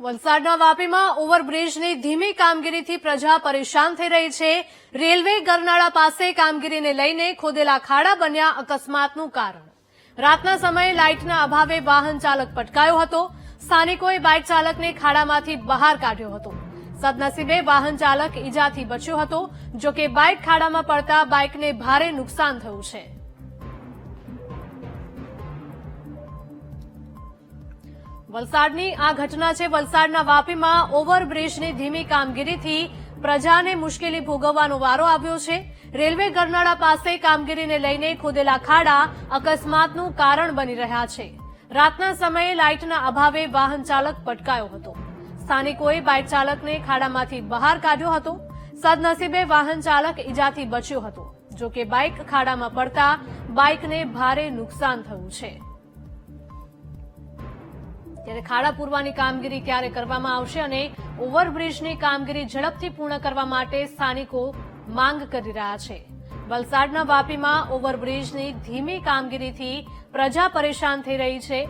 વલસાડના વાપીમાં ઓવરબ્રિજની ધીમી કામગીરીથી પ્રજા પરેશાન થઈ રહી છે. રેલવે ગરનાળા પાસે કામગીરીને લઈને ખોદેલા ખાડા બન્યા અકસ્માતનું કારણ. રાતના સમયે લાઇટના અભાવે વાહન ચાલક પટકાયો હતો. સ્થાનિકોએ બાઇક ચાલકને ખાડામાંથી બહાર કાઢ્યો હતો. સદનસીબે વાહન ચાલક ઈજાથી બચ્યો હતો જો કે બાઇક ખાડામાં પડતા બાઇકને ભારે નુકસાન થયું છે. વલસાડની આ ઘટના છે. વલસાડના વાપીમાં ઓવરબ્રિજની ધીમી કામગીરીથી પ્રજાને મુશ્કેલી ભોગવવાનો વારો આવ્યો છે. રેલવે ગરનાળા પાસે કામગીરીને લઈને ખોદેલા ખાડા અકસ્માતનું કારણ બની રહ્યા છે. રાતના સમયે લાઇટના અભાવે વાહન ચાલક પટકાયો હતો. સ્થાનિકોએ બાઇક ચાલકને ખાડામાંથી બહાર કાઢ્યો હતો. સદનસીબે વાહન ચાલક ઈજાથી બચ્યો હતો. જો કે બાઇક ખાડામાં પડતા બાઇકને ભારે નુકસાન થયું છે. ત્યારે ખાડા પૂરવાની કામગીરી ક્યારે કરવામાં આવશે અને ઓવરબ્રિજની કામગીરી ઝડપથી પૂર્ણ કરવા માટે સ્થાનિકો માંગ કરી રહ્યા છે. વલસાડના વાપીમાં ઓવરબ્રિજની ધીમી કામગીરીથી પ્રજા પરેશાન થઈ રહી છે.